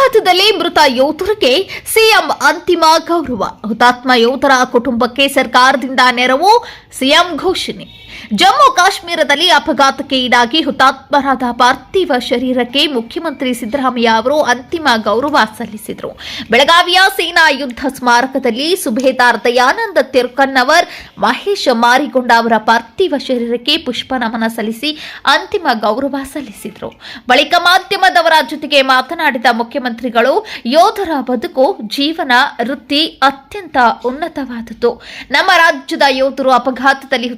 ಅಪಘಾತದಲ್ಲಿ ಮೃತ ಯೋಧರಿಗೆ ಸಿಎಂ ಅಂತಿಮ ಗೌರವ ಹುತಾತ್ಮ ಯೋಧರ ಕುಟುಂಬಕ್ಕೆ ಸರ್ಕಾರದಿಂದ ನೆರವು ಸಿಎಂ ಘೋಷಣೆ. ಜಮ್ಮು ಕಾಶ್ಮೀರದಲ್ಲಿ ಅಪಘಾತಕ್ಕೆ ಈಡಾಗಿ ಹುತಾತ್ಮರಾದ ಪಾರ್ಥಿವ ಶರೀರಕ್ಕೆ ಮುಖ್ಯಮಂತ್ರಿ ಸಿದ್ದರಾಮಯ್ಯ ಅವರು ಅಂತಿಮ ಗೌರವ ಸಲ್ಲಿಸಿದರು. ಬೆಳಗಾವಿಯ ಸೇನಾ ಯುದ್ಧ ಸ್ಮಾರಕದಲ್ಲಿ ಸುಭೇದಾರ್ ದಯಾನಂದ ತಿರುಕನ್ನವರ್, ಮಹೇಶ್ ಮಾರಿಗೊಂಡ ಅವರ ಪಾರ್ಥಿವ ಶರೀರಕ್ಕೆ ಪುಷ್ಪ ನಮನ ಸಲ್ಲಿಸಿ ಅಂತಿಮ ಗೌರವ ಸಲ್ಲಿಸಿದರು. ಬಳಿಕ ಮಾಧ್ಯಮದವರ ಜೊತೆಗೆ ಮಾತನಾಡಿದ ಮುಖ್ಯಮಂತ್ರಿಗಳು, ಯೋಧರ ಬದುಕು, ಜೀವನ, ವೃತ್ತಿ ಅತ್ಯಂತ ಉನ್ನತವಾದದ್ದು. ನಮ್ಮ ರಾಜ್ಯದ ಯೋಧರು ಅಪಘಾತದಲ್ಲಿ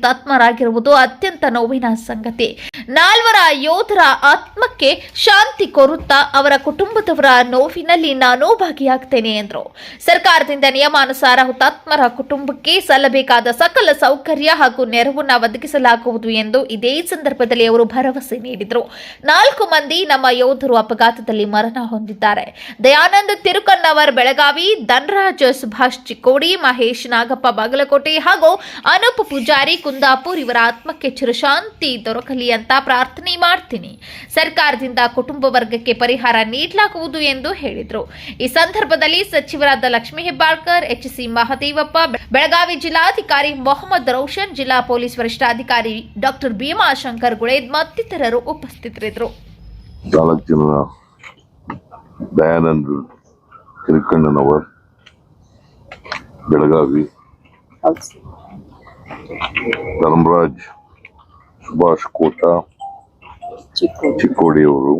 ಹುತಾತ್ಮರಾಗಿರುವುದು ಅತ್ಯಂತ ನೋವಿನ ಸಂಗತಿ. ನಾಲ್ವರ ಯೋಧರ ಆತ್ಮಕ್ಕೆ ಶಾಂತಿ ಕೋರುತ್ತಾ ಅವರ ಕುಟುಂಬದವರ ನೋವಿನಲ್ಲಿ ನಾನು ಭಾಗಿಯಾಗ್ತೇನೆ ಎಂದರು. ಸರ್ಕಾರದಿಂದ ನಿಯಮಾನುಸಾರ ಹುತಾತ್ಮರ ಕುಟುಂಬಕ್ಕೆ ಸಲ್ಲಬೇಕಾದ ಸಕಲ ಸೌಕರ್ಯ ಹಾಗೂ ನೆರವನ್ನು ಒದಗಿಸಲಾಗುವುದು ಎಂದು ಇದೇ ಸಂದರ್ಭದಲ್ಲಿ ಅವರು ಭರವಸೆ ನೀಡಿದರು. ನಾಲ್ಕು ಮಂದಿ ನಮ್ಮ ಯೋಧರು ಅಪಘಾತದಲ್ಲಿ ಮರಣ ಹೊಂದಿದ್ದಾರೆ. ದಯಾನಂದ ತಿರುಕನ್ನವರ್ ಬೆಳಗಾವಿ, ಧನರಾಜ್ ಸುಭಾಷ್ ಚಿಕ್ಕೋಡಿ, ಮಹೇಶ್ ನಾಗಪ್ಪ ಬಾಗಲಕೋಟೆ ಹಾಗೂ ಅನೂಪ್ ಪೂಜಾರಿ, ಕುಂದಾಪುರ್ ಇವರ ಆತ್ಮಕ್ಕೆ ಚಿರಶಾಂತಿ ದೊರಕಲಿ ಅಂತ ಪ್ರಾರ್ಥನೆ ಮಾಡ್ತೀನಿ. ಸರ್ಕಾರದಿಂದ ಕುಟುಂಬ ವರ್ಗಕ್ಕೆ ಪರಿಹಾರ ನೀಡಲಾಗುವುದು ಎಂದು ಹೇಳಿದರು. ಈ ಸಂದರ್ಭದಲ್ಲಿ ಸಚಿವರಾದ ಲಕ್ಷ್ಮೀ ಹೆಬ್ಬಾಳ್ಕರ್, ಎಚ್ ಸಿ ಮಹದೇವಪ್ಪ, ಬೆಳಗಾವಿ ಜಿಲ್ಲಾಧಿಕಾರಿ ಮೊಹಮ್ಮದ್ ರೋಷನ್ ಜಿಲ್ಲಾ ಪೊಲೀಸ್ ವರಿಷ್ಠಾಧಿಕಾರಿ ಡಾಕ್ಟರ್ ಭೀಮಾಶಂಕರ್ ಗುಳೇದ್ ಮತ್ತಿತರರು ಉಪಸ್ಥಿತರಿದ್ದರು. ದಯಾನಂದ್ ಬೆಳಗಾವಿ. ಧರ್ಮರಾಜ್ ಸುಭಾಷ್ ಕೋಟ ಚಿಕ್ಕೋಡಿಯವರು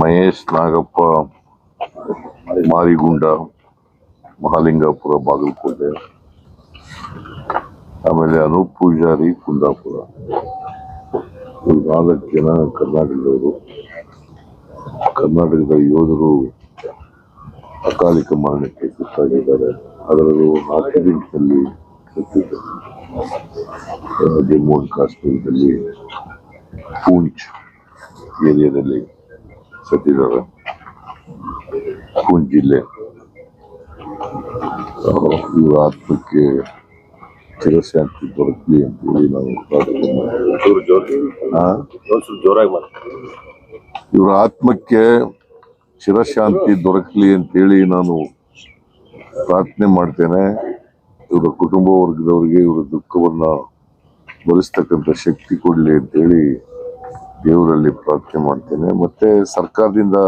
ಮಹೇಶ್ ನಾಗಪ್ಪ ಮಾರಿಗುಂಡ ಮಹಾಲಿಂಗಾಪುರ ಬಾಗಲಕೋಟೆ. ಆಮೇಲೆ ಅನೂಪ್ ಪೂಜಾರಿ ಕುಂದಾಪುರ. ನಾಲ್ಕು ಜನ ಕರ್ನಾಟಕದವರು. ಕರ್ನಾಟಕದ ಯೋಧರು ಅಕಾಲಿಕ ಮರಣಕ್ಕೆ ತುತ್ತಾಗಿದ್ದಾರೆ. ಅದರಲ್ಲೂ ಆಕ್ಸಿಡೆಂಟ್ನಲ್ಲಿ ಜಮ್ಮು ಅಂಡ್ ಕಾಶ್ಮೀರದಲ್ಲಿ ಪೂಂಚ್ ಏರಿಯಾದಲ್ಲಿ ಸತ್ತಿದ್ದಾರೆ ಪೂಂಚ್ ಜಿಲ್ಲೆ ಇವರ ಆತ್ಮಕ್ಕೆ ಚಿರಶಾಂತಿ ದೊರಕಲಿ ಅಂತೇಳಿ ನಾವು? ಜೋರಾಗಿ ಇವರ ಆತ್ಮಕ್ಕೆ ಚಿರಶಾಂತಿ ದೊರಕಲಿ ಅಂತೇಳಿ ನಾನು ಪ್ರಾರ್ಥನೆ ಮಾಡ್ತೇನೆ ಕುಟುಂಬ ವರ್ಗದವರಿಗೆ ಇವರ ದುಃಖವನ್ನ ಭರಿಸ್ತಕ್ಕಂಥ ಶಕ್ತಿ ಕೊಡಲಿ ಅಂತೇಳಿ ದೇವರಲ್ಲಿ ಪ್ರಾರ್ಥನೆ ಮಾಡ್ತೇನೆ. ಮತ್ತೆ ಸರ್ಕಾರದಿಂದ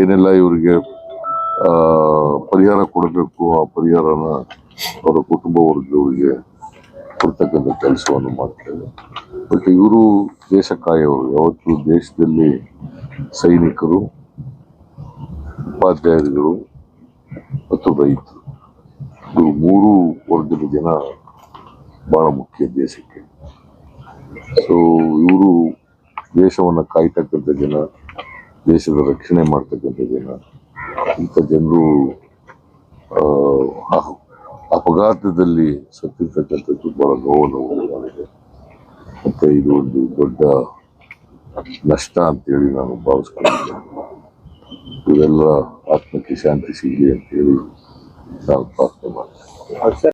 ಏನೆಲ್ಲ ಇವರಿಗೆ ಪರಿಹಾರ ಕೊಡಬೇಕು, ಆ ಪರಿಹಾರನ ಅವರ ಕುಟುಂಬ ವರ್ಗದವರಿಗೆ ಕೊಡ್ತಕ್ಕಂಥ ಕೆಲಸವನ್ನು ಮಾಡ್ತೇವೆ ಬಟ್ ಇವರು ದೇಶ ಕಾಯೋರು ಯಾವತ್ತು ದೇಶದಲ್ಲಿ ಸೈನಿಕರು, ಉಪಾಧ್ಯಾಯರುಗಳು ಮತ್ತು ರೈತರು. ಮೂರು ವರ್ಗದ ಜನ ಬಹಳ ಮುಖ್ಯ ದೇಶಕ್ಕೆ. ಸೊ ಇವರು ದೇಶವನ್ನು ಕಾಯ್ತಕ್ಕಂಥ ಜನ, ದೇಶದ ರಕ್ಷಣೆ ಮಾಡ್ತಕ್ಕಂಥ ಜನ. ಇಂಥ ಜನರು ಅಪಘಾತದಲ್ಲಿ ಸತ್ತಿರ್ತಕ್ಕಂಥದ್ದು ಬಹಳ ನೋವು ಉಂಟು ಮತ್ತು ಇದು ಒಂದು ದೊಡ್ಡ ನಷ್ಟ ಅಂತೇಳಿ ನಾನು ಭಾವಿಸ್ಕೊಂಡಿದ್ದೇನೆ. ಇವೆಲ್ಲ ಆತ್ಮಕ್ಕೆ ಶಾಂತಿ ಸಿಗಲಿ ಅಂತೇಳಿ ನಾನು are set.